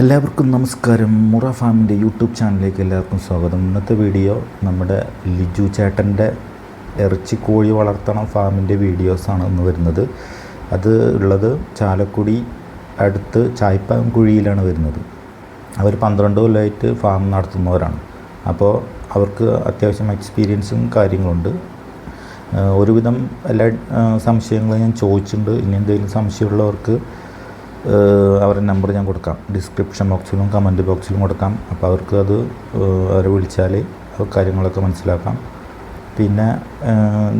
എല്ലാവർക്കും നമസ്കാരം. മുറ ഫാമിന്റെ യൂട്യൂബ് ചാനലിലേക്ക് എല്ലാവർക്കും സ്വാഗതം. ഇന്നത്തെ വീഡിയോ നമ്മുടെ ലിജു ചേട്ടന്റെ ഇറച്ചി കോഴി വളർത്തണം ഫാമിന്റെ വീഡിയോസാണ് ഇന്ന് വരുന്നത്. അത് ഉള്ളത് ചാലക്കുടി അടുത്ത് ചായ്പാൻകുഴിയിലാണ് വരുന്നത്. അവർ പന്ത്രണ്ട് കൊല്ലമായിട്ട് ഫാം നടത്തുന്നവരാണ്. അപ്പോൾ അവർക്ക് അത്യാവശ്യം എക്സ്പീരിയൻസും കാര്യങ്ങളുണ്ട്. ഒരുവിധം എല്ലാ സംശയങ്ങളും ഞാൻ ചോദിച്ചിട്ടുണ്ട്. ഇനി എന്തെങ്കിലും സംശയമുള്ളവർക്ക് അവരുടെ നമ്പർ ഞാൻ കൊടുക്കാം. ഡിസ്ക്രിപ്ഷൻ ബോക്സിലും കമന്റ് ബോക്സിലും കൊടുക്കാം. അപ്പോൾ അവർക്ക് അത് അവരെ വിളിച്ചാൽ കാര്യങ്ങളൊക്കെ മനസ്സിലാക്കാം. പിന്നെ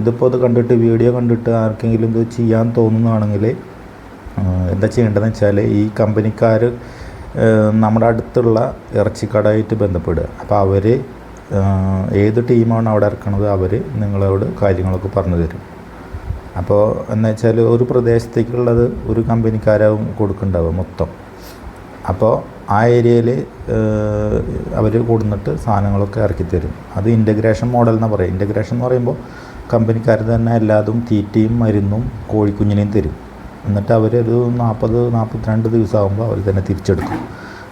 ഇതിപ്പോൾ അത് കണ്ടിട്ട് വീഡിയോ കണ്ടിട്ട് ആർക്കെങ്കിലും ഇത് ചെയ്യാൻ തോന്നുന്നതാണെങ്കിൽ എന്താ ചെയ്യേണ്ടതെന്ന് വെച്ചാൽ ഈ കമ്പനിക്കാർ നമ്മുടെ അടുത്തുള്ള ഇറച്ചിക്കടയായിട്ട് ബന്ധപ്പെടുക. അപ്പോൾ അവർ ഏത് ടീമാണ് അവിടെ ഇറക്കണത് അവർ നിങ്ങളോട് കാര്യങ്ങളൊക്കെ പറഞ്ഞു തരും. അപ്പോൾ എന്ന് വെച്ചാൽ ഒരു പ്രദേശത്തേക്കുള്ളത് ഒരു കമ്പനിക്കാരാവും കൊടുക്കുന്നുണ്ടാവുക മൊത്തം. അപ്പോൾ ആ ഏരിയയിൽ അവർ കൊടുന്നിട്ട് സാധനങ്ങളൊക്കെ ഇറക്കി തരും അത് ഇന്റഗ്രേഷൻ മോഡൽ എന്ന് പറയും. ഇന്റഗ്രേഷൻ എന്ന് പറയുമ്പോൾ കമ്പനിക്കാർ തന്നെ എല്ലാതും തീറ്റയും മരുന്നും കോഴിക്കുഞ്ഞിനെയും തരും. എന്നിട്ട് അവരൊരു നാൽപ്പത് നാൽപ്പത്തിരണ്ട് ദിവസമാകുമ്പോൾ അവർ തന്നെ തിരിച്ചെടുക്കും.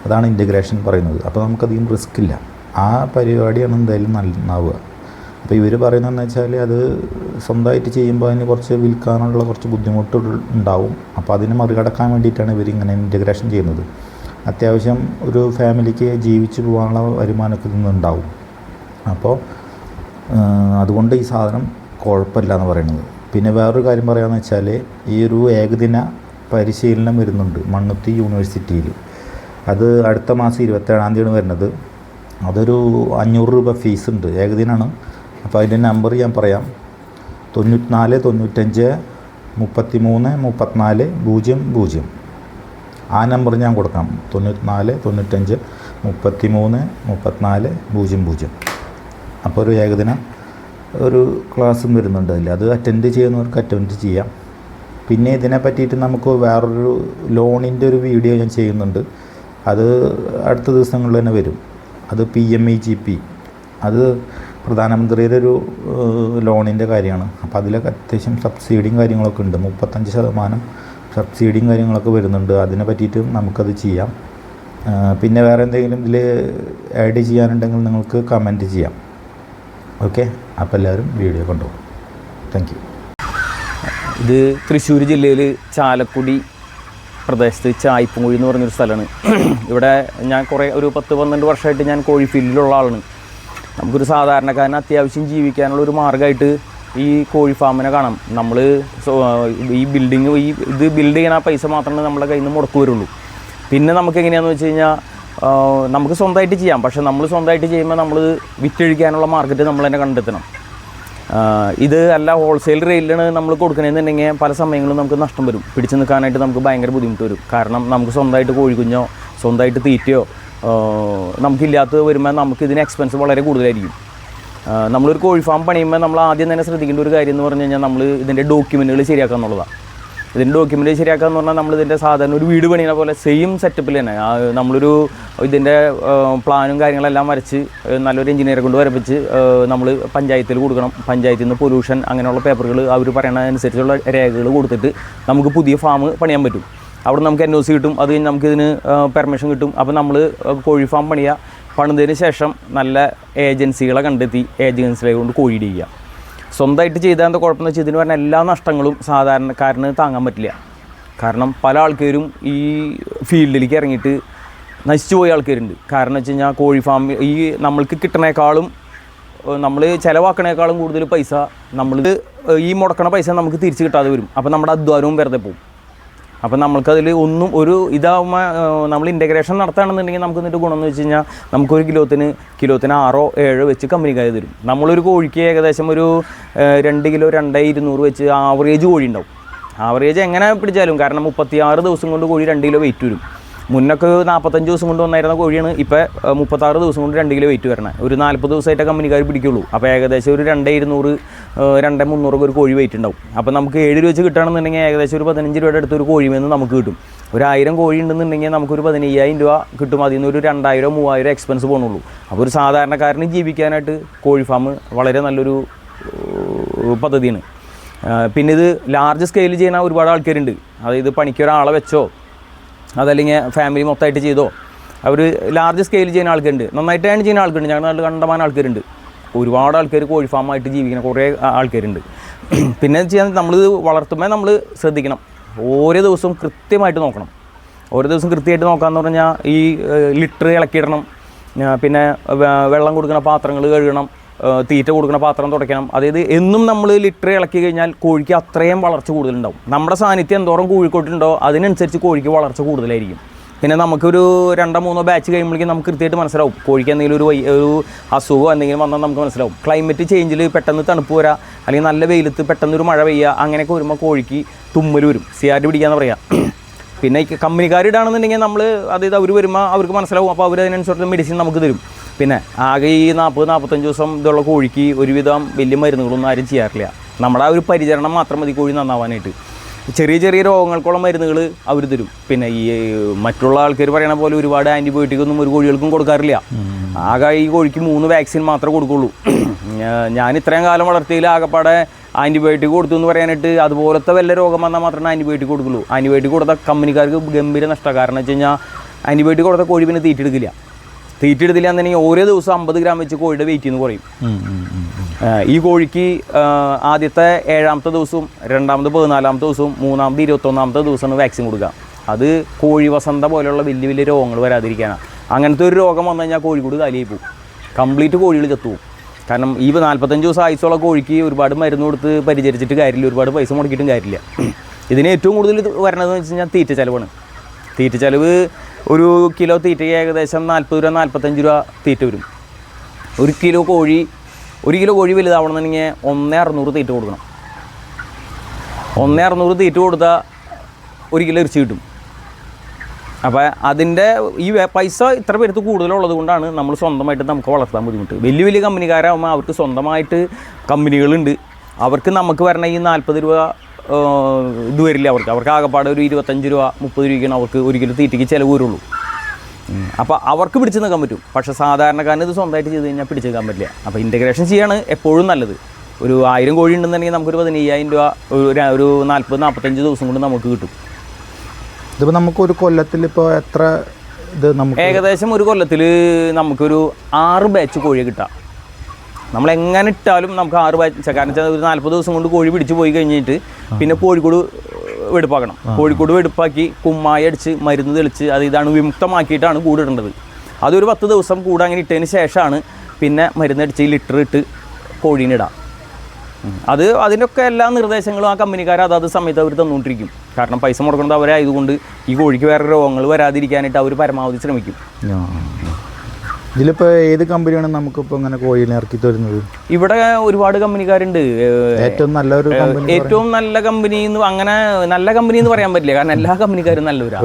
അതാണ് ഇന്റഗ്രേഷൻ പറയുന്നത്. അപ്പോൾ നമുക്കധികം റിസ്ക് ഇല്ല. ആ പരിപാടിയാണ് എന്തായാലും നന്നാവുക അപ്പോൾ ഇവർ പറയുന്നതെന്ന് വെച്ചാൽ അത് സ്വന്തമായിട്ട് ചെയ്യുമ്പോൾ അതിന് കുറച്ച് വിൽക്കാനുള്ള കുറച്ച് ബുദ്ധിമുട്ടുകൾ ഉണ്ടാവും. അപ്പോൾ അതിനെ മറികടക്കാൻ വേണ്ടിയിട്ടാണ് ഇവർ ഇങ്ങനെ ഇന്റഗ്രേഷൻ ചെയ്യുന്നത്. അത്യാവശ്യം ഒരു ഫാമിലിക്ക് ജീവിച്ചു പോകാനുള്ള വരുമാനമൊക്കെ നിന്നുണ്ടാവും. അപ്പോൾ അതുകൊണ്ട് ഈ സാധനം കുഴപ്പമില്ല എന്ന് പറയുന്നത്. പിന്നെ വേറൊരു കാര്യം പറയാമെന്ന് വെച്ചാൽ ഈ ഒരു ഏകദിന പരിശീലനം വരുന്നുണ്ട് മണ്ണുത്തി യൂണിവേഴ്സിറ്റിയിൽ അത് അടുത്ത മാസം ഇരുപത്തേഴാം തീയതിയാണ് വരുന്നത്. അതൊരു അഞ്ഞൂറ് രൂപ ഫീസ് ഉണ്ട്. ഏകദിനാണ്. അപ്പോൾ അതിന്റെ നമ്പർ ഞാൻ പറയാം. തൊണ്ണൂറ്റിനാല് തൊണ്ണൂറ്റഞ്ച് മുപ്പത്തി മൂന്ന് മുപ്പത്തിനാല് പൂജ്യം പൂജ്യം. ആ നമ്പർ ഞാൻ കൊടുക്കാം. തൊണ്ണൂറ്റിനാല് തൊണ്ണൂറ്റഞ്ച് മുപ്പത്തി മൂന്ന് മുപ്പത്തിനാല് പൂജ്യം പൂജ്യം. അപ്പോൾ ഒരു ഏകദിനം ഒരു ക്ലാസ്സും വരുന്നുണ്ട് അതിൽ. അത് അറ്റൻഡ് ചെയ്യുന്നവർക്ക് അറ്റൻഡ് ചെയ്യാം. പിന്നെ ഇതിനെ പറ്റിയിട്ട് നമുക്ക് വേറൊരു ലോണിന്റെ ഒരു വീഡിയോ ഞാൻ ചെയ്യുന്നുണ്ട്. അത് അടുത്ത ദിവസങ്ങളിൽ തന്നെ വരും. അത് P M E G P അത് പ്രധാനമന്ത്രിയുടെ ഒരു ലോണിന്റെ കാര്യമാണ്. അപ്പോൾ അതിലൊക്കെ അത്യാവശ്യം സബ്സിഡിയും കാര്യങ്ങളൊക്കെ ഉണ്ട്. മുപ്പത്തഞ്ച് ശതമാനം സബ്സിഡിയും കാര്യങ്ങളൊക്കെ വരുന്നുണ്ട്. അതിനെ പറ്റിയിട്ട് നമുക്കത് ചെയ്യാം. പിന്നെ വേറെ എന്തെങ്കിലും ഇതിൽ ആഡ് ചെയ്യാനുണ്ടെങ്കിൽ നിങ്ങൾക്ക് കമന്റ് ചെയ്യാം. ഓക്കെ അപ്പോൾ എല്ലാവരും വീഡിയോ കൊണ്ടുപോകും. താങ്ക് യു ഇത് തൃശ്ശൂർ ജില്ലയിൽ ചാലക്കുടി പ്രദേശത്ത് ചായ്പുംകുഴി എന്ന് പറഞ്ഞൊരു സ്ഥലമാണ്. ഇവിടെ ഞാൻ കുറേ ഒരു പത്ത് പന്ത്രണ്ട് വർഷമായിട്ട് ഞാൻ കോഴി ഫീൽഡിലുള്ള ആളാണ്. നമുക്കൊരു സാധാരണക്കാരന് അത്യാവശ്യം ജീവിക്കാനുള്ള ഒരു മാർഗമായിട്ട് ഈ കോഴി ഫാമിനെ കാണാം. നമ്മൾ ഈ ബിൽഡിങ് ഈ ഇത് ബിൽഡ് ചെയ്യണ പൈസ മാത്രമേ നമ്മളെ കയ്യിൽ നിന്ന് മുടക്കു വരുള്ളൂ. പിന്നെ നമുക്ക് എങ്ങനെയാണെന്ന് വെച്ച് കഴിഞ്ഞാൽ നമുക്ക് സ്വന്തമായിട്ട് ചെയ്യാം. പക്ഷേ നമ്മൾ സ്വന്തമായിട്ട് ചെയ്യുമ്പോൾ നമ്മൾ വിറ്റഴിക്കാനുള്ള മാർക്കറ്റ് നമ്മൾ തന്നെ കണ്ടെത്തണം. ഇത് അല്ല ഹോൾസെയിൽ റേറ്റിലാണ് നമ്മൾ കൊടുക്കണമെന്നുണ്ടെങ്കിൽ പല സമയങ്ങളും നമുക്ക് നഷ്ടം വരും. പിടിച്ചു നിൽക്കാനായിട്ട് നമുക്ക് ഭയങ്കര ബുദ്ധിമുട്ട് വരും. കാരണം നമുക്ക് സ്വന്തമായിട്ട് കോഴിക്കുഞ്ഞോ സ്വന്തമായിട്ട് തീറ്റയോ നമുക്കില്ലാത്തത് വരുമ്പോൾ നമുക്ക് ഇതിന് എക്സ്പെൻസ് വളരെ കൂടുതലായിരിക്കും. നമ്മളൊരു കോഴി ഫാം പണിയുമ്പോൾ നമ്മൾ ആദ്യം തന്നെ ശ്രദ്ധിക്കേണ്ട ഒരു കാര്യം എന്ന് പറഞ്ഞു കഴിഞ്ഞാൽ നമ്മൾ ഇതിന്റെ ഡോക്യുമെന്റുകൾ ശരിയാക്കുക എന്നുള്ളതാണ് ഇതിന്റെ ഡോക്യുമെന്റ് ശരിയാക്കുക എന്ന് പറഞ്ഞാൽ നമ്മൾ ഇതിന്റെ സാധാരണ ഒരു വീട് പണിയുന്ന പോലെ സെയിം സെറ്റപ്പിൽ തന്നെ. നമ്മളൊരു ഇതിന്റെ പ്ലാനും കാര്യങ്ങളെല്ലാം വരച്ച് നല്ലൊരു എഞ്ചിനീയറെ കൊണ്ട് വരപ്പിച്ച് നമ്മൾ പഞ്ചായത്തിൽ കൊടുക്കണം. പഞ്ചായത്തിൽ നിന്ന് പൊല്യൂഷൻ അങ്ങനെയുള്ള പേപ്പറുകൾ അവർ പറയുന്നതനുസരിച്ചുള്ള രേഖകൾ കൊടുത്തിട്ട് നമുക്ക് പുതിയ ഫാം പണിയാൻ പറ്റും. അവിടെ നമുക്ക് എൻ ഒ സി കിട്ടും അത് കഴിഞ്ഞ് നമുക്കിതിന് പെർമിഷൻ കിട്ടും. അപ്പോൾ നമ്മൾ കോഴി ഫാം പണിയുക പണിതതിന് ശേഷം നല്ല ഏജൻസികളെ കണ്ടെത്തി ഏജൻസികളെ കൊണ്ട് കോഴി ചെയ്യുക സ്വന്തമായിട്ട് ചെയ്താൽ എന്താ കുഴപ്പമെന്ന് വെച്ചാൽ ഇതിന് പറഞ്ഞ എല്ലാ നഷ്ടങ്ങളും സാധാരണക്കാരന് താങ്ങാൻ പറ്റില്ല. കാരണം പല ആൾക്കാരും ഈ ഫീൽഡിലേക്ക് ഇറങ്ങിയിട്ട് നശിച്ചു പോയ ആൾക്കാരുണ്ട്. കാരണം വെച്ച് കഴിഞ്ഞാൽ കോഴി ഫാം ഈ നമ്മൾക്ക് കിട്ടണേക്കാളും നമ്മൾ ചിലവാക്കണേക്കാളും കൂടുതൽ പൈസ നമ്മൾ ഈ മുടക്കണ പൈസ നമുക്ക് തിരിച്ച് കിട്ടാതെ വരും. അപ്പോൾ നമ്മുടെ അധ്വാനവും വെറുതെ പോകും അപ്പം നമ്മൾക്കതിൽ ഒന്നും ഒരു ഇതാവുമ്പോൾ നമ്മൾ ഇന്റഗ്രേഷൻ നടത്തുകയാണെന്നുണ്ടെങ്കിൽ നമുക്ക് എന്നിട്ട് ഗുണം എന്ന് വെച്ച് കഴിഞ്ഞാൽ നമുക്കൊരു കിലോത്തിന് കിലോത്തിന് ആറോ ഏഴോ വെച്ച് കമ്പനിക്കായി തരും. നമ്മളൊരു കോഴിക്ക് ഏകദേശം ഒരു രണ്ട് കിലോ രണ്ടേ ഇരുന്നൂറ് വെച്ച് ആവറേജ് കോഴി ഉണ്ടാവും ആവറേജ് എങ്ങനെ പിടിച്ചാലും കാരണം മുപ്പത്തിയാറ് ദിവസം കൊണ്ട് കോഴി രണ്ട് കിലോ വെയിറ്റ് വരും. മുന്നൊക്കെ നാൽപ്പത്തഞ്ച് ദിവസം കൊണ്ട് വന്നായിരുന്ന കോഴിയാണ്. ഇപ്പോൾ മുപ്പത്താറ് ദിവസം കൊണ്ട് രണ്ട് കിലോ വെയിറ്റ് വരണേ. ഒരു നാൽപ്പത് ദിവസമായിട്ട് കമ്പനിക്കാർ പിടിക്കുള്ളൂ. അപ്പോൾ ഏകദേശം ഒരു രണ്ട് ഇരുന്നൂറ് രണ്ട് മുന്നൂറൊക്കെ ഒരു കോഴി വെയിറ്റ് ഉണ്ടാവും. അപ്പോൾ നമുക്ക് ഏഴ് രൂപ വെച്ച് കിട്ടുകയാണെന്നുണ്ടെങ്കിൽ ഏകദേശം ഒരു പതിനഞ്ച് രൂപയുടെ അടുത്ത് ഒരു കോഴി നിന്ന് നമുക്ക് കിട്ടും. ഒരു ആയിരം കോഴി ഉണ്ടെന്നുണ്ടെങ്കിൽ നമുക്കൊരു പതിനയ്യായിരം രൂപ കിട്ടും. അതിൽ നിന്ന് ഒരു രണ്ടായിരം മൂവായിരം എക്സ്പെൻസ് പോകുന്നുള്ളൂ അപ്പോൾ ഒരു സാധാരണക്കാരന് ജീവിക്കാനായിട്ട് കോഴി ഫാം വളരെ നല്ലൊരു പദ്ധതിയാണ്. പിന്നെ ഇത് ലാർജ് സ്കെയിൽ ചെയ്യുന്ന ഒരുപാട് ആൾക്കാരുണ്ട്. അതായത് പണിക്ക് ഒരാളെ വെച്ചോ അതല്ലെങ്കിൽ ഫാമിലി മൊത്തമായിട്ട് ചെയ്തോ? അവർ ലാർജ് സ്കെയിൽ ചെയ്യുന്ന ആൾക്കാരുണ്ട്. നന്നായിട്ട് ഏൺ ചെയ്യുന്ന ആൾക്കാരുണ്ട്. ഞങ്ങളുടെ നാട്ടിൽ കണ്ടമാനം ആൾക്കാരുണ്ട്. ഒരുപാട് ആൾക്കാർ കോഴി ഫാമായിട്ട് ജീവിക്കുന്ന കുറേ ആൾക്കാരുണ്ട്. പിന്നെ ചെയ്യാൻ നമ്മൾ വളർത്തുമ്പോൾ നമ്മൾ ശ്രദ്ധിക്കണം. ഓരോ ദിവസവും കൃത്യമായിട്ട് നോക്കണം. ഓരോ ദിവസം കൃത്യമായിട്ട് നോക്കാമെന്ന് പറഞ്ഞാൽ ഈ ലിറ്റർ ഇളക്കിയിടണം. പിന്നെ വെള്ളം കൊടുക്കുന്ന പാത്രങ്ങൾ കഴുകണം. തീറ്റ കൊടുക്കുന്ന പാത്രം തുടയ്ക്കണം. അതായത് എന്നും നമ്മൾ ലിറ്റർ ഇളക്കി കഴിഞ്ഞാൽ കോഴിക്ക് അത്രയും വളർച്ച കൂടുതലുണ്ടാവും. നമ്മുടെ സാന്നിധ്യം എന്തോരം കോഴിക്കോട്ടുണ്ടോ അതിനനുസരിച്ച് കോഴിക്ക് വളർച്ച കൂടുതലായിരിക്കും. പിന്നെ നമുക്കൊരു രണ്ടോ മൂന്നോ ബാച്ച് കഴിയുമ്പോഴേക്കും നമുക്ക് കൃത്യമായിട്ട് മനസ്സിലാവും. കോഴിക്ക് എന്തെങ്കിലും ഒരു വൈ ഒരു അസുഖമോ എന്തെങ്കിലും വന്നാൽ നമുക്ക് മനസ്സിലാവും. ക്ലൈമറ്റ് ചേഞ്ചിൽ പെട്ടെന്ന് തണുപ്പ് വരാ അല്ലെങ്കിൽ നല്ല വെയിലത്ത് പെട്ടെന്ന് ഒരു മഴ പെയ്യുക അങ്ങനെയൊക്കെ വരുമ്പോൾ കോഴിക്ക് തുമ്മൽ വരും. സിയാറ്റ് പിടിക്കാന്ന് പറയാം. പിന്നെ കമ്പനിക്കാരിടാണെന്നുണ്ടെങ്കിൽ നമ്മൾ അതായത് അവർ വരുമ്പോൾ അവർക്ക് മനസ്സിലാവും. അപ്പോൾ അവർ അതിനനുസരിച്ച് മെഡിസിൻ നമുക്ക് തരും. പിന്നെ ആകെ ഈ നാൽപ്പത് നാൽപ്പത്തഞ്ച് ദിവസം ഇതുള്ള കോഴിക്ക് ഒരുവിധം വലിയ മരുന്നുകളൊന്നും ആരും ചെയ്യാറില്ല. നമ്മുടെ ആ ഒരു പരിചരണം മാത്രം മതി കോഴി നന്നാവാനായിട്ട്. ചെറിയ ചെറിയ രോഗങ്ങൾക്കുള്ള മരുന്നുകൾ അവർ തരും. പിന്നെ ഈ മറ്റുള്ള ആൾക്കാർ പറയണ പോലെ ഒരുപാട് ആന്റിബയോട്ടിക് ഒന്നും ഒരു കോഴികൾക്കും കൊടുക്കാറില്ല. ആകെ ഈ കോഴിക്ക് മൂന്ന് വാക്സിൻ മാത്രമേ കൊടുക്കുള്ളൂ. ഞാൻ ഇത്രയും കാലം വളർത്തിയിൽ ആകെപ്പാടെ ആന്റിബയോട്ടിക് കൊടുത്തു എന്ന് പറയാനായിട്ട് അതുപോലത്തെ വല്ല രോഗം വന്നാൽ മാത്രമേ ആന്റിബയോട്ടിക് കൊടുക്കുള്ളൂ. ആന്റിബയോട്ടിക് കൊടുത്ത കമ്പനിക്കാർക്ക് ഗംഭീര നഷ്ടം. കാരണം വെച്ച് കഴിഞ്ഞാൽ ആന്റിബയോട്ടിക് കൊടുത്ത കോഴി പിന്നെ തീറ്റെടുക്കില്ല. തീറ്റെടുത്തില്ല എന്നുണ്ടെങ്കിൽ ഓരോ ദിവസം അമ്പത് ഗ്രാം വെച്ച് കോഴിയുടെ വെയിറ്റ് എന്ന് കുറയും. ഈ കോഴിക്ക് ആദ്യത്തെ ഏഴാമത്തെ ദിവസവും രണ്ടാമത് പതിനാലാമത്തെ ദിവസവും മൂന്നാമത് ഇരുപത്തൊന്നാമത്തെ ദിവസമാണ് വാക്സിൻ കൊടുക്കുക. അത് കോഴി വസന്ത പോലെയുള്ള വലിയ വലിയ രോഗങ്ങൾ വരാതിരിക്കാനാണ് അങ്ങനത്തെ ഒരു രോഗം വന്നു കഴിഞ്ഞാൽ കോഴിക്കൂട് കാലിയായി പോകും. കംപ്ലീറ്റ് കോഴികൾ ചത്തുപോകും കാരണം ഈ നാൽപ്പത്തഞ്ച് ദിവസം ആയുസുള്ള കോഴിക്ക് ഒരുപാട് മരുന്ന് കൊടുത്ത് പരിചരിച്ചിട്ട് കാര്യമില്ല. ഒരുപാട് പൈസ മുടക്കിയിട്ടും കാര്യമില്ല. ഇതിന് ഏറ്റവും കൂടുതൽ വരണതെന്ന് വെച്ച് കഴിഞ്ഞാൽ തീറ്റ ചിലവാണ്. തീറ്റ ചിലവ് ഒരു കിലോ തീറ്റയ്ക്ക് ഏകദേശം നാൽപ്പത് രൂപ നാൽപ്പത്തഞ്ച് രൂപ തീറ്റ വരും. ഒരു കിലോ കോഴി ഒരു കിലോ കോഴി വലുതാവണമെന്നുണ്ടെങ്കിൽ ഒന്നേ അറുന്നൂറ് തീറ്റ കൊടുക്കണം. ഒന്നേ അറുന്നൂറ് തീറ്റ കൊടുത്താൽ ഒരു കിലോ ഇറച്ചി കിട്ടും. അപ്പോൾ അതിന്റെ ഈ പൈസ ഇത്ര പേർക്ക് കൂടുതലുള്ളത് കൊണ്ടാണ് നമ്മൾ സ്വന്തമായിട്ട് നമുക്ക് വളർത്താൻ ബുദ്ധിമുട്ട്. വലിയ വലിയ കമ്പനിക്കാരാകുമ്പോൾ അവർക്ക് സ്വന്തമായിട്ട് കമ്പനികളുണ്ട്. അവർക്ക് നമുക്ക് വരണ ഈ നാൽപ്പത് രൂപ ഇത് വരില്ല അവർക്ക്. അവർക്ക് ആകെപ്പാടെ ഒരു ഇരുപത്തഞ്ച് രൂപ മുപ്പത് രൂപയ്ക്കാണ് അവർക്ക് ഒരിക്കലും കിലോ തീറ്റയ്ക്ക് ചിലവ് വരുള്ളൂ. അപ്പോൾ അവർക്ക് പിടിച്ചു നിൽക്കാൻ പറ്റും. പക്ഷേ സാധാരണക്കാരന് ഇത് സ്വന്തമായിട്ട് ചെയ്ത് കഴിഞ്ഞാൽ പിടിച്ചു നിൽക്കാൻ പറ്റില്ല. അപ്പോൾ ഇന്റഗ്രേഷൻ ചെയ്യാണ് എപ്പോഴും നല്ലത്. ഒരു ആയിരം കോഴി ഉണ്ടെന്നുണ്ടെങ്കിൽ നമുക്കൊരു പതിനയ്യായിരം രൂപ ഒരു ഒരു നാൽപ്പത് നാൽപ്പത്തഞ്ച് ദിവസം കൊണ്ട് നമുക്ക് കിട്ടും. ഇതിപ്പോൾ നമുക്ക് ഒരു കൊല്ലത്തിൽ ഇപ്പോൾ എത്ര ഇത് നമുക്ക് ഏകദേശം ഒരു കൊല്ലത്തിൽ നമുക്കൊരു ആറ് ബാച്ച് കോഴിയെ കിട്ടാം. നമ്മൾ എങ്ങനെ ഇട്ടാലും നമുക്ക് ആറ് ബാച്ച് കാരണം വെച്ചാൽ ഒരു നാൽപ്പത് ദിവസം കൊണ്ട് കോഴി പിടിച്ച് പോയി കഴിഞ്ഞിട്ട് പിന്നെ കോഴിക്കോട് വെടുപ്പാക്കണം. കോഴിക്കോട് വെടുപ്പാക്കി കുമ്മായി അടിച്ച് മരുന്ന് തെളിച്ച് അത് ഇതാണ് വിമുക്തമാക്കിയിട്ടാണ് കൂടിടേണ്ടത് അതൊരു പത്ത് ദിവസം കൂടെ അങ്ങനെ ഇട്ടതിന് ശേഷമാണ് പിന്നെ മരുന്നടിച്ച് ലിറ്റർ ഇട്ട് കോഴീനെ ഇടാം. അത് അതിന്റെയൊക്കെ എല്ലാ നിർദ്ദേശങ്ങളും ആ കമ്പനിക്കാർ അതാത് സമയത്ത് അവർ തന്നുകൊണ്ടിരിക്കും കാരണം പൈസ മുടക്കുന്നത് അവരായതുകൊണ്ട് ഈ കോഴിക്ക് വേറെ രോഗങ്ങൾ വരാതിരിക്കാനായിട്ട് അവർ പരമാവധി ശ്രമിക്കും. ഇതിലിപ്പോൾ ഏത് കമ്പനിയാണ് നമുക്കിപ്പോൾ ഇങ്ങനെ കോഴിനെ ഇറക്കി തരുന്നത്? ഇവിടെ ഒരുപാട് കമ്പനിക്കാരുണ്ട്. ഏറ്റവും നല്ലൊരു കമ്പനി ഏറ്റവും നല്ല കമ്പനി എന്ന് അങ്ങനെ നല്ല കമ്പനി എന്ന് പറയാൻ പറ്റില്ല. കാരണം എല്ലാ കമ്പനിക്കാരും നല്ലവരാ.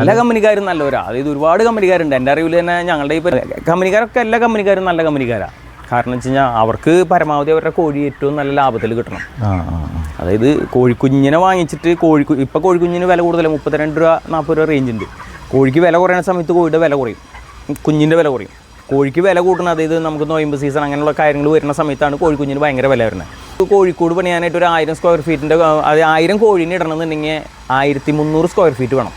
എല്ലാ കമ്പനിക്കാരും നല്ലവരാ. അതായത് ഒരുപാട് കമ്പനിക്കാരുണ്ട്. എന്റെ അറിവിൽ തന്നെ ഞങ്ങളുടെ ഈ പരി- കമ്പനിക്കാരൊക്കെ എല്ലാ കമ്പനിക്കാരും നല്ല കമ്പനിക്കാരാ. കാരണം വെച്ച് കഴിഞ്ഞാൽ അവർക്ക് പരമാവധി അവരുടെ കോഴി ഏറ്റവും നല്ല ലാഭത്തിൽ കിട്ടണം. അതായത് കോഴിക്കുഞ്ഞിനെ വാങ്ങിച്ചിട്ട് കോഴി ഇപ്പോൾ കോഴിക്കുഞ്ഞിന് വില കൂടുതലാണ് മുപ്പത്തിരണ്ട് രൂപ നാൽപ്പത് രൂപ റേഞ്ച് ഉണ്ട്. കോഴിക്ക് വില കുറയുന്ന സമയത്ത് കോഴിയുടെ വില കുറയും. കുഞ്ഞിന്റെ വില കുറയും. കോഴിക്ക് വില കൂട്ടണം അതായത് നമുക്ക് നോയമ്പ് സീസൺ അങ്ങനെയുള്ള കാര്യങ്ങൾ വരുന്ന സമയത്താണ് കോഴിക്കുഞ്ഞിന് ഭയങ്കര വില വരുന്നത്. കോഴിക്കോട് പണിയാനായിട്ട് ഒരു ആയിരം സ്ക്വയർ ഫീറ്റിന്റെ അത് ആയിരം കോഴീനെ ഇടണമെന്നുണ്ടെങ്കിൽ ആയിരത്തി മുന്നൂറ് സ്ക്വയർ ഫീറ്റ് വേണം.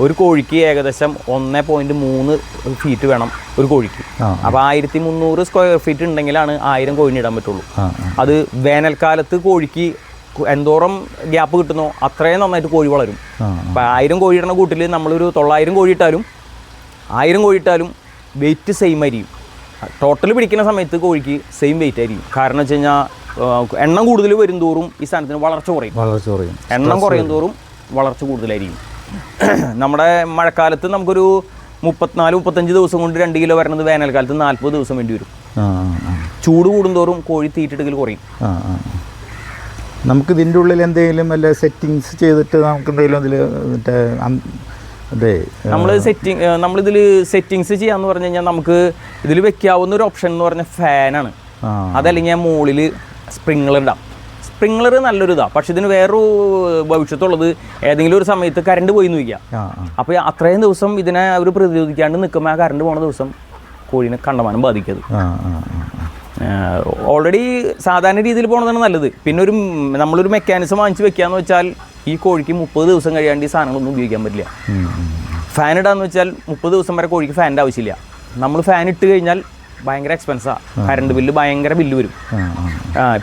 ഒരു കോഴിക്ക് ഏകദേശം ഒന്ന് പോയിന്റ് മൂന്ന് ഫീറ്റ് വേണം ഒരു കോഴിക്ക്. അപ്പോൾ ആയിരത്തി മുന്നൂറ് സ്ക്വയർ ഫീറ്റ് ഉണ്ടെങ്കിലാണ് ആയിരം കോഴിനെ ഇടാൻ പറ്റുള്ളൂ. അത് വേനൽക്കാലത്ത് കോഴിക്ക് എന്തോറം എന്തോരം ഗ്യാപ്പ് കിട്ടുന്നോ അത്രയും നന്നായിട്ട് കോഴി വളരും. അപ്പം ആയിരം കോഴി ഇടുന്ന കൂട്ടിൽ നമ്മളൊരു തൊള്ളായിരം കോഴി ഇട്ടാലും ആയിരം കോഴി ഇട്ടാലും വെയിറ്റ് സെയിം ആയിരിക്കും. ടോട്ടൽ പിടിക്കുന്ന സമയത്ത് കോഴിക്ക് സെയിം വെയിറ്റ് ആയിരിക്കും. കാരണം വെച്ച് കഴിഞ്ഞാൽ എണ്ണം കൂടുതൽ വരും തോറും ഈ സാധനത്തിന് വളർച്ച കുറയും. വളർച്ച കുറയും. എണ്ണം കുറയും തോറും വളർച്ച കൂടുതലായിരിക്കും. നമ്മുടെ മഴക്കാലത്ത് നമുക്കൊരു മുപ്പത്തിനാല് മുപ്പത്തഞ്ച് ദിവസം കൊണ്ട് രണ്ട് കിലോ വരണത് വേനൽക്കാലത്ത് നാൽപ്പത് ദിവസം വേണ്ടി വരും. ചൂട് കൂടുന്തോറും കോഴി തീറ്റെടുക്കൽ കുറയും. നമുക്ക് ഇതിന്റെ ഉള്ളിൽ എന്തെങ്കിലും വല്ല സെറ്റിങ്സ് ചെയ്തിട്ട് നമുക്ക് എന്തെങ്കിലും അതിൽ മറ്റേ അതെ. നമ്മൾ സെറ്റിംഗ് നമ്മളിതിൽ സെറ്റിങ്സ് ചെയ്യാന്ന് പറഞ്ഞു കഴിഞ്ഞാൽ നമുക്ക് ഇതിൽ വെക്കാവുന്ന ഒരു ഓപ്ഷൻ എന്ന് പറഞ്ഞ ഫാനാണ് അതല്ലെങ്കിൽ മുകളിൽ സ്പ്രിംഗ്ലർ ഇടാം. സ്പ്രിംഗ്ലർ നല്ലൊരു ഇതാണ് പക്ഷെ ഇതിന് വേറൊരു ഭവിഷ്യത്തുള്ളത് ഏതെങ്കിലും ഒരു സമയത്ത് കറണ്ട് പോയി ആ അപ്പോൾ അത്രയും ദിവസം ഇതിനെ അവർ പ്രതിരോധിക്കാണ്ട് നിൽക്കുമ്പോൾ ആ കറണ്ട് പോണ ദിവസം കോഴിനെ കണ്ടമാനം ആ ഓൾറെഡി സാധാരണ രീതിയിൽ പോണതാണ് നല്ലത്. പിന്നെ ഒരു നമ്മളൊരു മെക്കാനിസം വാങ്ങിച്ച് വെക്കാന്ന് വെച്ചാൽ ഈ കോഴിക്ക് മുപ്പത് ദിവസം കഴിയാണ്ട് ഈ സാധനങ്ങളൊന്നും ഉപയോഗിക്കാൻ പറ്റില്ല. ഫാൻ ഇടാന്ന് വെച്ചാൽ മുപ്പത് ദിവസം വരെ കോഴിക്ക് ഫാനിന്റെ ആവശ്യമില്ല. നമ്മൾ ഫാൻ ഇട്ട് കഴിഞ്ഞാൽ ഭയങ്കര എക്സ്പെൻസാണ് കറണ്ട് ബില്ല് ഭയങ്കര ബില്ല് വരും.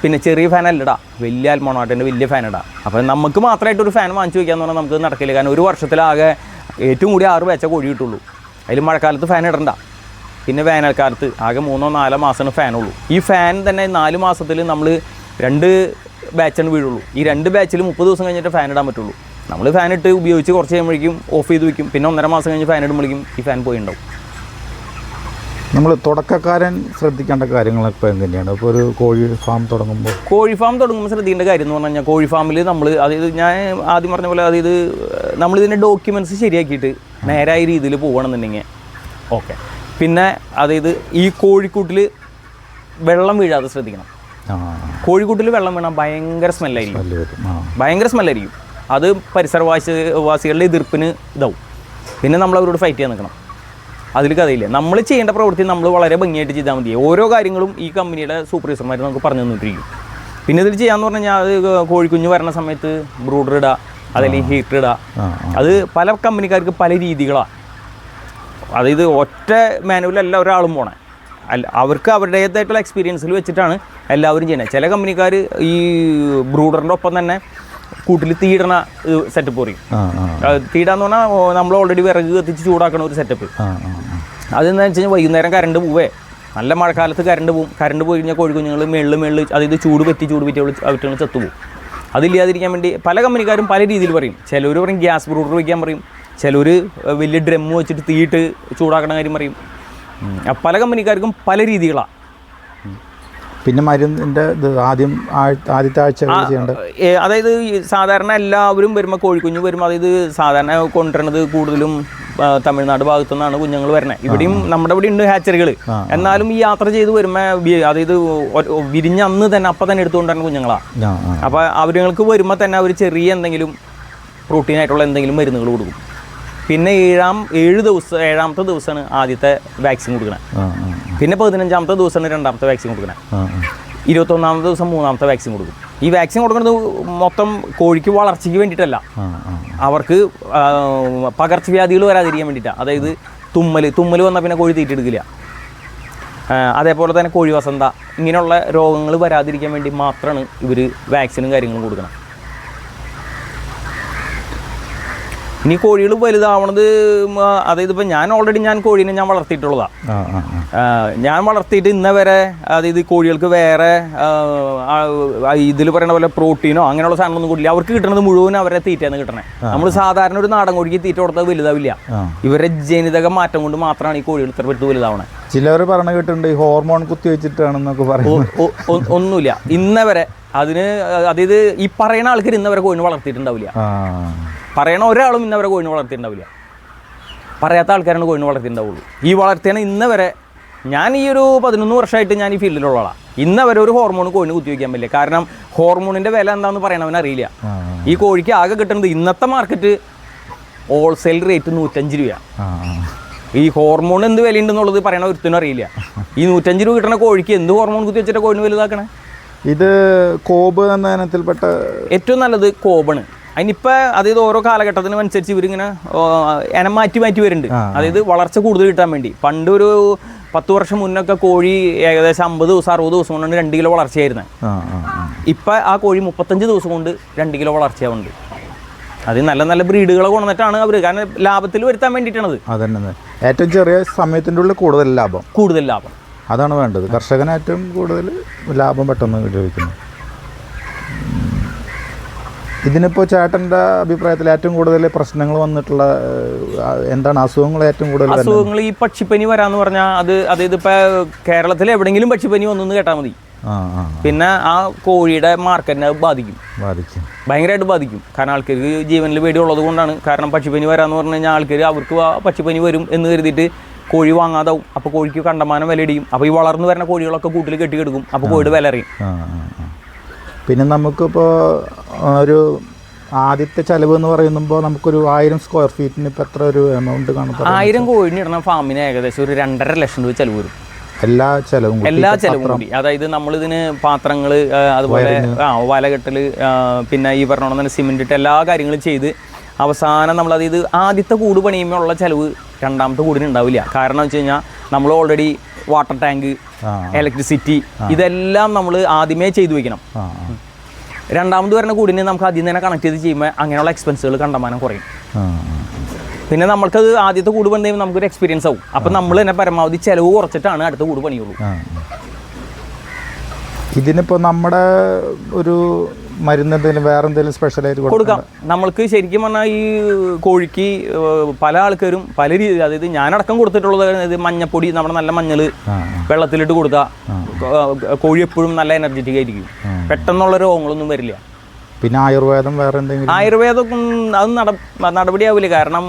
പിന്നെ ചെറിയ ഫാൻ അല്ലടാ. വലിയ ആൽമോണാട്ടിന്റെ വലിയ ഫാൻ ഇടാം. അപ്പം നമുക്ക് മാത്രമായിട്ട് ഒരു ഫാൻ വാങ്ങിച്ചു വയ്ക്കാന്ന് പറഞ്ഞാൽ നമുക്ക് നടക്കില്ല. കാരണം ഒരു വർഷത്തിലാകെ ഏറ്റവും കൂടി ആറ് വെച്ച കോഴി കിട്ടുള്ളൂ. അതിൽ മഴക്കാലത്ത് ഫാൻ ഇടണ്ട. പിന്നെ വേനൽക്കാലത്ത് ആകെ മൂന്നോ നാലോ മാസമാണ് ഫാനുള്ളൂ ഈ ഫാൻ തന്നെ നാല് മാസത്തിൽ നമ്മൾ രണ്ട് ബാച്ചാണ് വീഴുള്ളൂ. ഈ രണ്ട് ബാച്ചിൽ മുപ്പത് ദിവസം കഴിഞ്ഞിട്ട് ഫാൻ ഇടാൻ പറ്റുള്ളൂ. നമ്മൾ ഫാൻ ഇട്ട് ഉപയോഗിച്ച് കുറച്ച് കഴിയുമ്പോഴേക്കും ഓഫ് ചെയ്ത് വയ്ക്കും പിന്നെ ഒന്നര മാസം കഴിഞ്ഞ് ഫാൻ ഇടുമ്പോഴേക്കും ഈ ഫാൻ പോയി ഉണ്ടാവും നമ്മൾ തുടക്കക്കാരൻ ശ്രദ്ധിക്കേണ്ട കാര്യങ്ങളൊക്കെ എങ്ങനെയാണ് ഇപ്പോൾ ഒരു കോഴി ഫാം തുടങ്ങുമ്പോൾ കോഴി ഫാം തുടങ്ങുമ്പോൾ ശ്രദ്ധിക്കേണ്ട കാര്യം എന്ന് പറഞ്ഞു കഴിഞ്ഞാൽ കോഴി ഫാമിൽ നമ്മൾ അതായത് ഞാൻ ആദ്യം പറഞ്ഞ പോലെ അതായത് നമ്മളിതിന്റെ ഡോക്യുമെന്റ്സ് ശരിയാക്കിയിട്ട് നേരായ രീതിയിൽ പോകണമെന്നുണ്ടെങ്കിൽ ഓക്കെ പിന്നെ അതായത് ഈ കോഴിക്കൂട്ടിൽ വെള്ളം വീഴാതെ ശ്രദ്ധിക്കണം. കോഴിക്കൂട്ടിൽ വെള്ളം വീണാൽ ഭയങ്കര സ്മെല്ലായിരിക്കും ഭയങ്കര സ്മെല്ലായിരിക്കും അത് പരിസരവാസി വാസികളുടെ എതിർപ്പിന് ഇതാവും. പിന്നെ നമ്മൾ അവരോട് ഫൈറ്റ് ചെയ്യാൻ നിൽക്കണം അതിൽ കഥയില്ല. നമ്മൾ ചെയ്യേണ്ട പ്രവൃത്തി നമ്മൾ വളരെ ഭംഗിയായിട്ട് ചെയ്താൽ മതി. ഓരോ കാര്യങ്ങളും ഈ കമ്പനിയുടെ സൂപ്പർവൈസർമാർ നമുക്ക് പറഞ്ഞു തന്നിട്ടിരിക്കും. പിന്നെ ഇതിൽ ചെയ്യാന്ന് പറഞ്ഞു കഴിഞ്ഞാൽ അത് കോഴിക്കുഞ്ഞ് വരണ സമയത്ത് ബ്രൂഡർ ഇടുക അതല്ലെങ്കിൽ ഹീറ്റർ ഇടുക അത് പല കമ്പനിക്കാർക്ക് പല രീതികളാണ് അതായത് ഒറ്റ മാനുവലല്ല ഒരാളും പോണേ. അവർക്ക് അവരുടേതായിട്ടുള്ള എക്സ്പീരിയൻസിൽ വെച്ചിട്ടാണ് എല്ലാവരും ചെയ്യുന്നത് ചില കമ്പനിക്കാർ ഈ ബ്രൂഡറിന്റെ ഒപ്പം തന്നെ കൂട്ടിൽ തീടണ സെറ്റപ്പ് പറയും. തീടാന്ന് പറഞ്ഞാൽ നമ്മൾ ഓൾറെഡി വിറക് കത്തിച്ച് ചൂടാക്കണ ഒരു സെറ്റപ്പ് അതെന്ന് വെച്ച് കഴിഞ്ഞാൽ വൈകുന്നേരം കറണ്ട് പോവേ. നല്ല മഴക്കാലത്ത് കറണ്ട് പോവും. കറണ്ട് പോയി കഴിഞ്ഞാൽ കോഴിക്കുഞ്ഞുങ്ങൾ മേളിൽ മേളിൽ അതായത് ചൂട് പറ്റി ചൂട് പറ്റി അവറ്റുകൾ ചത്തുപോകും അതില്ലാതിരിക്കാൻ വേണ്ടി പല കമ്പനിക്കാരും പല രീതിയിൽ പറയും. ചിലർ പറയും ഗ്യാസ് ബ്രൂഡർ വയ്ക്കാൻ പറയും. ചിലർ വലിയ ഡ്രമ്മ് വെച്ചിട്ട് തീയിട്ട് ചൂടാക്കണ കാര്യം പറയും. പല കമ്പനിക്കാർക്കും പല രീതികളാണ് പിന്നെ മരുന്നിന്റെ ഇത് ആദ്യം ആദ്യത്തെ ആഴ്ച അതായത് സാധാരണ എല്ലാവരും വരുമ്പോൾ കോഴിക്കുഞ്ഞ് വരുമ്പോൾ അതായത് സാധാരണ കൊണ്ടുവരണത് കൂടുതലും തമിഴ്നാട് ഭാഗത്തു നിന്നാണ് കുഞ്ഞുങ്ങൾ വരണത് ഇവിടെയും നമ്മുടെ ഇവിടെ ഉണ്ട് ഹാച്ചറികൾ എന്നാലും ഈ യാത്ര ചെയ്ത് വരുമ്പോൾ അതായത് വിരിഞ്ഞ അന്ന് തന്നെ അപ്പം തന്നെ എടുത്തുകൊണ്ടാണ് കുഞ്ഞുങ്ങളാണ് അപ്പോൾ അവരുങ്ങൾക്ക് വരുമ്പോൾ തന്നെ അവർ ചെറിയ എന്തെങ്കിലും പ്രോട്ടീൻ ആയിട്ടുള്ള എന്തെങ്കിലും മരുന്നുകൾ കൊടുക്കും. പിന്നെ ഏഴാം ഏഴ് ദിവസം ഏഴാമത്തെ ദിവസമാണ് ആദ്യത്തെ വാക്സിൻ കൊടുക്കുന്നത് പിന്നെ പതിനഞ്ചാമത്തെ ദിവസമാണ് രണ്ടാമത്തെ വാക്സിൻ കൊടുക്കുന്നത് ആ ഇരുപത്തൊന്നാമത്തെ ദിവസം മൂന്നാമത്തെ വാക്സിൻ കൊടുക്കും. ഈ വാക്സിൻ കൊടുക്കുന്നത് മൊത്തം കോഴിക്ക് വളർച്ചയ്ക്ക് വേണ്ടിയിട്ടല്ല. അവർക്ക് പകർച്ചവ്യാധികൾ വരാതിരിക്കാൻ വേണ്ടിയിട്ടാണ് അതായത് തുമ്മൽ തുമ്മൽ വന്നാൽ പിന്നെ കോഴി തീറ്റെടുക്കില്ല. അതേപോലെ തന്നെ കോഴി വസന്ത ഇങ്ങനെയുള്ള രോഗങ്ങൾ വരാതിരിക്കാൻ വേണ്ടി മാത്രമാണ് ഇവർ വാക്സിനും കാര്യങ്ങളും കൊടുക്കണം. ഇനി കോഴികൾ വലുതാവണത് അതായത് ഇപ്പം ഞാൻ ഓൾറെഡി ഞാൻ കോഴീനെ ഞാൻ വളർത്തിയിട്ടുള്ളതാണ് ഞാൻ വളർത്തിയിട്ട് ഇന്ന വരെ അതായത് കോഴികൾക്ക് വേറെ ഇതിൽ പറയുന്ന പോലെ പ്രോട്ടീനോ അങ്ങനെയുള്ള സാധനങ്ങളൊന്നും കൂടില്ല. അവർക്ക് കിട്ടുന്നത് മുഴുവൻ അവരെ തീറ്റയാണ് കിട്ടണേ. നമ്മൾ സാധാരണ ഒരു നാടൻ കോഴിക്ക് തീറ്റ കൊടുത്താൽ വലുതാവില്ല. ഇവരെ ജനിതക മാറ്റം കൊണ്ട് മാത്രമാണ് ഈ കോഴികൾ ഇത്ര പെട്ട് വലുതാവണേ. ചിലവർ പറഞ്ഞു കേട്ടിട്ടുണ്ട് ഈ ഹോർമോൺ കുത്തി വെച്ചിട്ടാണെന്നൊക്കെ പറയും ഒ- ഒ- ഒന്നുമില്ല. ഇന്നവരെ അതിന് അതായത് ഈ പറയുന്ന ആൾക്കാർ ഇന്നവരെ കോഴിന് വളർത്തിയിട്ടുണ്ടാവില്ല. പറയണ ഒരാളും ഇന്നവരെ കോഴിന് വളർത്തിയിട്ടുണ്ടാവില്ല. പറയാത്ത ആൾക്കാരാണ് കോഴിന് വളർത്തിയിട്ടുണ്ടാവുള്ളൂ. ഈ വളർത്തിയാണ് ഇന്ന് വരെ ഞാൻ ഈ ഒരു പതിനൊന്ന് വർഷമായിട്ട് ഞാൻ ഈ ഫീൽഡിലുള്ള ആളാണ് ഇന്ന് വരെ ഒരു ഹോർമോൺ കോഴിന് കുത്തിവെക്കാൻ പറ്റില്ല. കാരണം ഹോർമോണിന്റെ വില എന്താണെന്ന് പറയണവൻ അറിയില്ല ഈ കോഴിക്ക് ആകെ കിട്ടുന്നത് ഇന്നത്തെ മാർക്കറ്റ് ഹോൾസെയിൽ റേറ്റ് നൂറ്റഞ്ച് രൂപയാണ് ഈ ഹോർമോൺ എന്ത് വിലയുണ്ടെന്നുള്ളത് പറയണ ഒരുത്തിനും അറിയില്ല. ഈ നൂറ്റഞ്ച് രൂപ കിട്ടണ കോഴിക്ക് എന്ത് ഹോർമോൺ കുത്തി വെച്ചിട്ട് കോഴിന് വലുതാക്കണേ? ഇത് കോബ് എന്ന ഇനത്തിൽപ്പെട്ട ഏറ്റവും നല്ലത് കോബാണ്. അതിനിപ്പോൾ അതായത് ഓരോ കാലഘട്ടത്തിനും അനുസരിച്ച് ഇവരിങ്ങനെ ഇനം മാറ്റി മാറ്റി വരുന്നുണ്ട്. അതായത് വളർച്ച കൂടുതൽ കിട്ടാൻ വേണ്ടി. പണ്ട് ഒരു പത്ത് വർഷം മുന്നൊക്കെ കോഴി ഏകദേശം അമ്പത് ദിവസം അറുപത് ദിവസം കൊണ്ടാണ് രണ്ട് കിലോ വളർച്ചയായിരുന്നത് ഇപ്പം ആ കോഴി മുപ്പത്തഞ്ച് ദിവസം കൊണ്ട് രണ്ട് കിലോ വളർച്ചയാവുന്നുണ്ട്. അത് നല്ല നല്ല ബ്രീഡുകളെ കൊണ്ടുവന്നിട്ടാണ് അവർ കാരണം ലാഭത്തിൽ വരുത്താൻ വേണ്ടിയിട്ടാണത്. അതന്നെ ഏറ്റവും ചെറിയ സമയത്തിന്റെ ഉള്ളിൽ കൂടുതൽ ലാഭം. കൂടുതൽ ലാഭം. അതാണ് വേണ്ടത്. കർഷകന് ഏറ്റവും കൂടുതൽ ലാഭം പെട്ടെന്ന് ലഭിക്കുന്നു ഇതിനിപ്പോൾ ചേട്ടന്റെ അഭിപ്രായത്തിൽ ഏറ്റവും കൂടുതൽ പ്രശ്നങ്ങൾ വന്നിട്ടുള്ള എന്താണ് അസുഖങ്ങൾ ഏറ്റവും കൂടുതൽ? അസുഖങ്ങൾ ഈ പക്ഷിപ്പനി വരാന്ന് പറഞ്ഞാൽ അത് അതായത് ഇപ്പോൾ കേരളത്തിൽ എവിടെയെങ്കിലും പക്ഷിപ്പനി വന്നു കേട്ടാൽ മതി. പിന്നെ ആ കോഴിയുടെ മാർക്കറ്റിനെ അത് ബാധിക്കും. ബാധിക്കും. ഭയങ്കരമായിട്ട് ബാധിക്കും. കാരണം ആൾക്കാർക്ക് ജീവനിൽ പേടിയുള്ളത് കൊണ്ടാണ്. കാരണം പക്ഷിപ്പനി വരാന്ന് പറഞ്ഞു കഴിഞ്ഞാൽ ആൾക്കാർ അവർക്ക് പക്ഷിപ്പനി വരും എന്ന് കരുതിയിട്ട് കോഴി വാങ്ങാതാവും. അപ്പോൾ കോഴിക്ക് കണ്ടമാനം വില ഇടിയും അപ്പോൾ ഈ വളർന്നു വരുന്ന കോഴികളൊക്കെ കൂട്ടിൽ കെട്ടിക്കെടുക്കും. അപ്പോൾ കോഴിയുടെ വില അറിയും. പിന്നെ നമുക്കിപ്പോൾ ഒരു ആദ്യത്തെ ചെലവ് എന്ന് പറയുമ്പോൾ നമുക്കൊരു ആയിരം സ്ക്വയർ ഫീറ്റിന് ഇപ്പോൾ എത്ര ഒരു എമൗണ്ട് കാണും? ആയിരം കോഴിന് ഇടുന്ന ഫാമിന് ഏകദേശം ഒരു രണ്ടര ലക്ഷം രൂപ ചെലവ് വരും. എല്ലാ ചെലവും. എല്ലാ ചെലവും കൂടി. അതായത് നമ്മളിതിന് പാത്രങ്ങൾ അതുപോലെ ആ വലകെട്ടൽ പിന്നെ ഈ പറഞ്ഞ തന്നെ സിമെന്റ് ഇട്ട് എല്ലാ കാര്യങ്ങളും ചെയ്ത് അവസാനം നമ്മൾ അതായത് ആദ്യത്തെ കൂട് പണിയുമ്പോൾ ഉള്ള ചിലവ് രണ്ടാമത്തെ കൂടിന് ഉണ്ടാവില്ല. കാരണം വെച്ച് കഴിഞ്ഞാൽ നമ്മൾ ഓൾറെഡി വാട്ടർ ടാങ്ക് ഇലക്ട്രിസിറ്റി ഇതെല്ലാം നമ്മൾ ആദ്യമേ ചെയ്തു വെക്കണം. രണ്ടാമത് വരുന്ന കൂടിന് നമുക്ക് ആദ്യം തന്നെ കണക്ട് ചെയ്ത് ചെയ്യുമ്പോൾ അങ്ങനെയുള്ള എക്സ്പെൻസുകൾ കണ്ടമാനം കുറയും. പിന്നെ നമ്മൾക്കത് ആദ്യത്തെ കൂട് പണി കഴിയുമ്പോൾ നമുക്കൊരു എക്സ്പീരിയൻസ് ആവും. അപ്പം നമ്മൾ തന്നെ പരമാവധി ചിലവ് കുറച്ചിട്ടാണ് അടുത്ത കൂട് പണിയുള്ളൂ. ഇതിനിപ്പോൾ നമ്മുടെ ഒരു മരുന്ന് എന്തെങ്കിലും വേറെ എന്തെങ്കിലും സ്പെഷ്യലായിട്ട് കൊടുക്കാം. നമ്മൾക്ക് ശരിക്കും പറഞ്ഞാൽ ഈ കോഴിക്ക് പല ആൾക്കാരും പല രീതി അതായത് ഞാനടക്കം കൊടുത്തിട്ടുള്ളത് ഇത് മഞ്ഞപ്പൊടി നമ്മുടെ നല്ല മഞ്ഞൾ വെള്ളത്തിലിട്ട് കൊടുക്കുക കോഴി എപ്പോഴും നല്ല എനർജറ്റിക് ആയിരിക്കും. പെട്ടെന്നുള്ള രോഗങ്ങളൊന്നും വരില്ല. പിന്നെ ആയുർവേദം വേറെ എന്തെങ്കിലും? ആയുർവേദം അത് നട നടപടിയാവില്ല കാരണം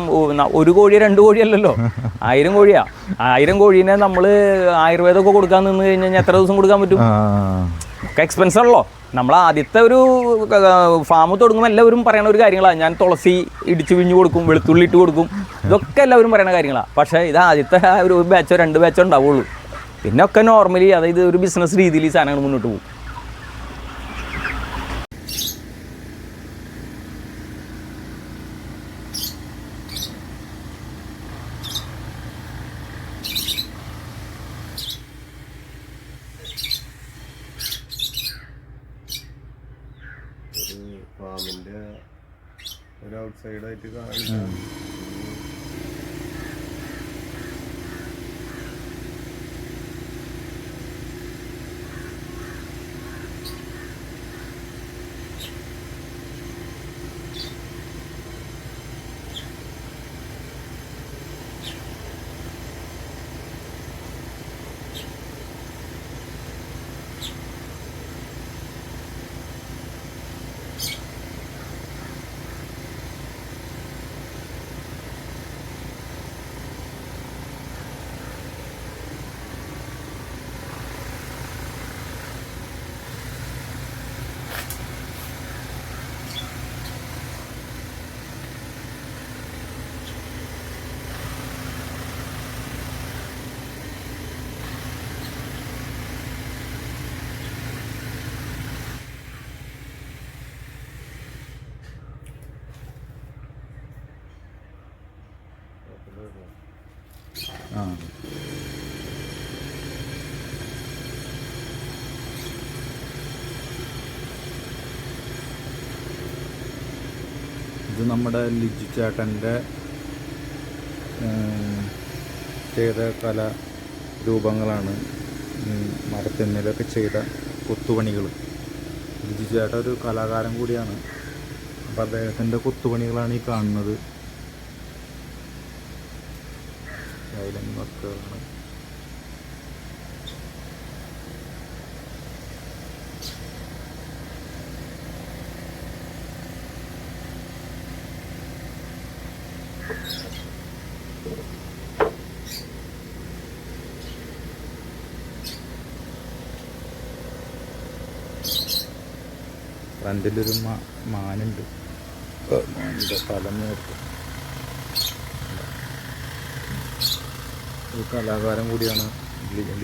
ഒരു കോഴി രണ്ട് കോഴിയല്ലല്ലോ. ആയിരം കോഴിയാ. ആയിരം കോഴീനെ നമ്മൾ ആയുർവേദമൊക്കെ കൊടുക്കാൻ നിന്ന് കഴിഞ്ഞാൽ എത്ര ദിവസം കൊടുക്കാൻ പറ്റും? ഒക്കെ എക്സ്പെൻസ് ആണല്ലോ നമ്മൾ ആദ്യത്തെ ഒരു ഫാം തുടങ്ങുമ്പോൾ എല്ലാവരും പറയുന്ന ഒരു കാര്യങ്ങളാണ് ഞാൻ തുളസി ഇടിച്ചു വിഞ്ഞു കൊടുക്കും വെളുത്തുള്ളി ഇട്ട് കൊടുക്കും. ഇതൊക്കെ എല്ലാവരും പറയുന്ന കാര്യങ്ങളാണ് പക്ഷേ ഇത് ആദ്യത്തെ ഒരു ബാച്ചോ രണ്ട് ബാച്ചോ ഉണ്ടാവുള്ളൂ. പിന്നെ ഒക്കെ നോർമലി അതായത് ഒരു ബിസിനസ് രീതിയിൽ ഈ സാധനങ്ങൾ മുന്നോട്ട് പോകും ഒരു ഫാമിന്റെ ഒരു ഔട്ട്സൈഡ് നമ്മുടെ ലിജു ചേട്ടന്റെ ചെയ്ത കല രൂപങ്ങളാണ് മരത്തെന്നിലൊക്കെ ചെയ്ത കൊത്തുപണികൾ. ലിജു ചേട്ടൻ ഒരു കലാകാരൻ കൂടിയാണ്. അപ്പോൾ അദ്ദേഹത്തിന്റെ കൊത്തുപണികളാണ് ഈ കാണുന്നത്. വർക്കുകളാണ് ഫ്രണ്ടിലൊരു മാ മാനുണ്ട്. മാനിന്റെ സ്ഥലം നേരത്തെ ഒരു കലാകാരൻ കൂടിയാണ് ലി-